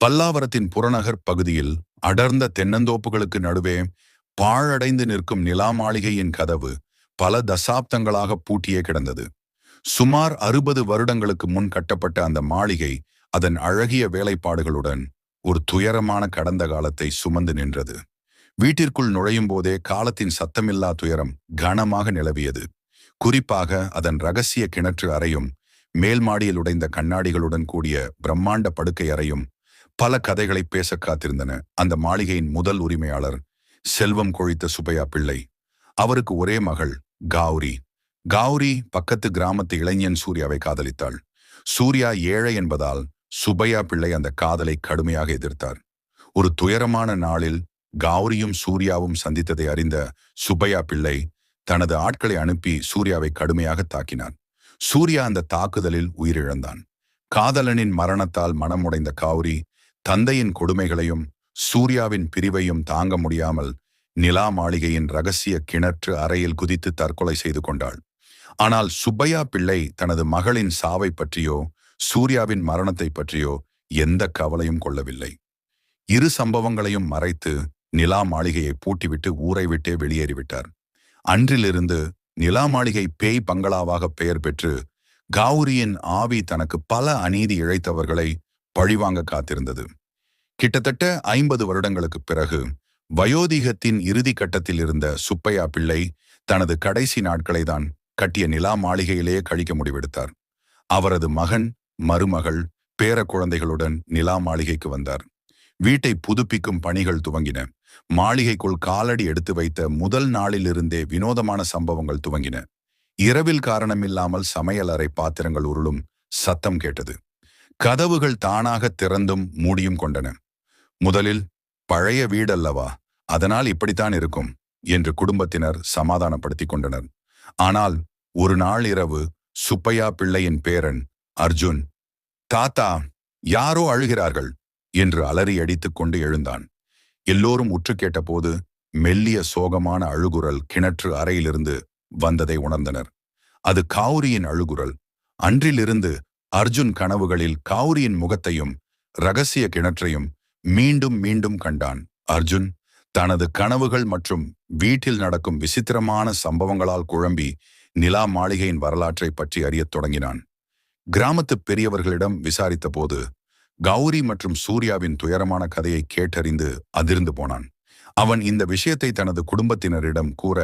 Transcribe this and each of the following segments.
பல்லாவரத்தின் புறநகர் பகுதியில் அடர்ந்த தென்னந்தோப்புகளுக்கு நடுவே பாழடைந்து நிற்கும் நிலா மாளிகையின் கதவு பல தசாப்தங்களாக பூட்டியே கிடந்தது. சுமார் அறுபது வருடங்களுக்கு முன் கட்டப்பட்ட அந்த மாளிகை அதன் அழகிய வேலைப்பாடுகளுடன் ஒரு துயரமான கடந்த காலத்தை சுமந்து நின்றது. வீட்டிற்குள் நுழையும் போதே காலத்தின் சத்தமில்லா துயரம் கனமாக நிலவியது. குறிப்பாக அதன் ரகசிய கிணற்று அறையும் மேல்மாடியில் உடைந்த கண்ணாடிகளுடன் கூடிய பிரம்மாண்ட படுக்கை அறையும் பல கதைகளை பேச காத்திருந்தன. அந்த மாளிகையின் முதல் உரிமையாளர் செல்வம் கொழித்த சுபையா பிள்ளை. அவருக்கு ஒரே மகள் கௌரி கௌரி பக்கத்து கிராமத்து இளைஞன் சூர்யாவை காதலித்தாள். சூர்யா ஏழை என்பதால் சுபையா பிள்ளை அந்த காதலை கடுமையாக எதிர்த்தார். ஒரு துயரமான நாளில் கௌரியும் சூர்யாவும் சந்தித்ததை அறிந்த சுபையா பிள்ளை தனது ஆட்களை அனுப்பி சூர்யாவை கடுமையாக தாக்கினார். சூர்யா அந்த தாக்குதலில் உயிரிழந்தான். காதலனின் மரணத்தால் மனமுடைந்த கௌரி தந்தையின் கொடுமைகளையும் சூர்யாவின் பிரிவையும் தாங்க முடியாமல் நிலா மாளிகையின் ரகசிய கிணற்று அறையில் குதித்து தற்கொலை செய்து கொண்டாள். ஆனால் சுப்பையா பிள்ளை தனது மகளின் சாவை பற்றியோ சூர்யாவின் மரணத்தை பற்றியோ எந்த கவலையும் கொள்ளவில்லை. இரு சம்பவங்களையும் மறைத்து நிலா மாளிகையை பூட்டிவிட்டு ஊரை விட்டே வெளியேறிவிட்டார். அன்றிலிருந்து நிலா மாளிகை பேய் பங்களாவாக பெயர் பெற்று கௌரியின் ஆவி தனக்கு பல அநீதி இழைத்தவர்களை பழிவாங்க காத்திருந்தது. கிட்டத்தட்ட ஐம்பது வருடங்களுக்கு பிறகு வயோதிகத்தின் இறுதி கட்டத்தில் இருந்த சுப்பையா பிள்ளை தனது கடைசி நாட்களை தான் கட்டிய நிலா மாளிகையிலேயே கழிக்க முடிவெடுத்தார். அவரது மகன் மருமகள் பேர குழந்தைகளுடன் நிலா மாளிகைக்கு வந்தார். வீட்டை புதுப்பிக்கும் பணிகள் துவங்கின. மாளிகைக்குள் காலடி எடுத்து வைத்த முதல் நாளிலிருந்தே வினோதமான சம்பவங்கள் துவங்கின. இரவில் காரணமில்லாமல் சமையல் அறை பாத்திரங்கள் உருளும் சத்தம் கேட்டது. கதவுகள் தானாக திறந்தும் மூடியும் கொண்டன. முதலில் பழைய வீடல்லவா? அதனால் இப்படித்தான் இருக்கும் என்று குடும்பத்தினர் சமாதானப்படுத்திக் கொண்டனர். ஆனால் ஒரு நாள் இரவு சுப்பையா பிள்ளையின் பேரன் அர்ஜுன் தாத்தா யாரோ அழுகிறார்கள் என்று அலறி அடித்துக் கொண்டு எழுந்தான். எல்லோரும் உற்று கேட்டபோது மெல்லிய சோகமான அழுகுரல் கிணற்று அறையிலிருந்து வந்ததை உணர்ந்தனர். அது காவுரியின் அழுகுரல். அன்றிலிருந்து அர்ஜுன் கனவுகளில் காவுரியின் முகத்தையும் ரகசிய கிணற்றையும் மீண்டும் மீண்டும் கண்டான். அர்ஜுன் தனது கனவுகள் மற்றும் வீட்டில் நடக்கும் விசித்திரமான சம்பவங்களால் குழம்பி நிலா மாளிகையின் வரலாற்றை பற்றி அறியத் தொடங்கினான். கிராமத்து பெரியவர்களிடம் விசாரித்த போது கௌரி மற்றும் சூர்யாவின் துயரமான கதையை கேட்டறிந்து அதிர்ந்து போனான். அவன் இந்த விஷயத்தை தனது குடும்பத்தினரிடம் கூற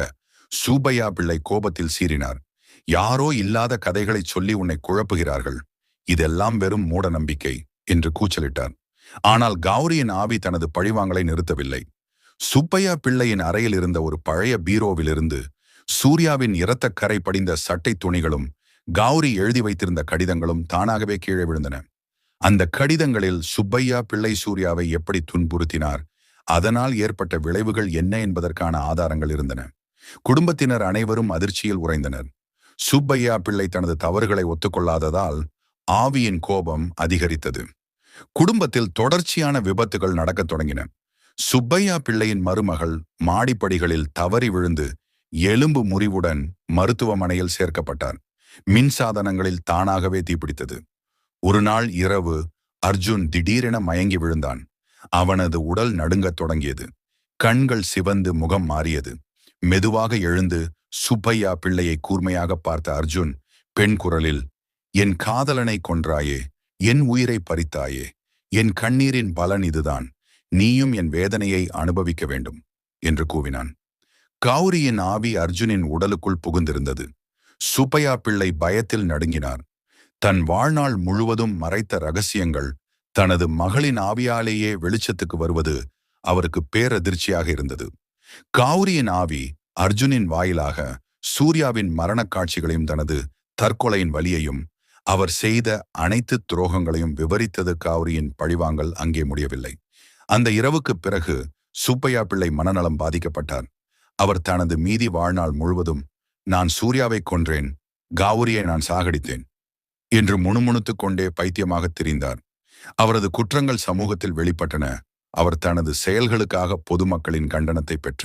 சூபையா பிள்ளை கோபத்தில் சீறினார். யாரோ இல்லாத கதைகளை சொல்லி உன்னை குழப்புகிறார்கள். இதெல்லாம் வெறும் மூட நம்பிக்கை என்று கூச்சலிட்டார். ஆனால் கௌரியின் ஆவி தனது பழிவாங்களை நிறுத்தவில்லை. சுப்பையா பிள்ளையின் அறையில் இருந்த ஒரு பழைய பீரோவிலிருந்து சூர்யாவின் இரத்த கரை படிந்த சட்டை துணிகளும் கௌரி எழுதி வைத்திருந்த கடிதங்களும் தானாகவே கீழே விழுந்தன. அந்த கடிதங்களில் சுப்பையா பிள்ளை சூர்யாவை எப்படி துன்புறுத்தினார் அதனால் ஏற்பட்ட விளைவுகள் என்ன என்பதற்கான ஆதாரங்கள் இருந்தன. குடும்பத்தினர் அனைவரும் அதிர்ச்சியில் உறைந்தனர். சுப்பையா பிள்ளை தனது தவறுகளை ஒத்துக்கொள்ளாததால் ஆவியின் கோபம் அதிகரித்தது. குடும்பத்தில் தொடர்ச்சியான விபத்துகள் நடக்கத் தொடங்கின. சுப்பையா பிள்ளையின் மருமகள் மாடிப்படிகளில் தவறி விழுந்து எலும்பு முறிவுடன் மருத்துவமனையில் சேர்க்கப்பட்டார். மின்சாதனங்களில் தானாகவே தீப்பிடித்தது. ஒரு நாள் இரவு அர்ஜுன் திடீரென மயங்கி விழுந்தான். அவனது உடல் நடுங்கத் தொடங்கியது. கண்கள் சிவந்து முகம் மாறியது. மெதுவாக எழுந்து சுப்பையா பிள்ளையை கூர்மையாக பார்த்த அர்ஜுன் பெண் குரலில் என் காதலனை கொன்றாயே என் உயிரை பறித்தாயே என் கண்ணீரின் பலன் இதுதான் நீயும் என் வேதனையை அனுபவிக்க வேண்டும் என்று கூவினான். கௌரியின் ஆவி அர்ஜுனின் உடலுக்குள் புகுந்திருந்தது. சுப்பையா பிள்ளை பயத்தில் நடுங்கினார். தன் வாழ்நாள் முழுவதும் மறைத்த ரகசியங்கள் தனது மகளின் ஆவியாலேயே வெளிச்சத்துக்கு வருவது அவருக்கு பேரதிர்ச்சியாக இருந்தது. கௌரியின் ஆவி அர்ஜுனின் வாயிலாக சூர்யாவின் மரணக் காட்சிகளையும் தனது தற்கொலையின் வலியையும் அவர் செய்த அனைத்து துரோகங்களையும் விவரித்தது காவிரியின் பழிவாங்கல் அங்கே முடியவில்லை. அந்த இரவுக்கு பிறகு சுப்பையா பிள்ளை மனநலம் பாதிக்கப்பட்டார். அவர் தனது மீதி வாழ்நாள் முழுவதும் நான் சூர்யாவை கொன்றேன் காவுரியை நான் சாகடித்தேன் என்று முணுமுணுத்துக் கொண்டே பைத்தியமாக திரிந்தார். அவரது குற்றங்கள் சமூகத்தில் வெளிப்பட்டன. அவர் தனது செயல்களுக்காக பொதுமக்களின் கண்டனத்தை பெற்றார்.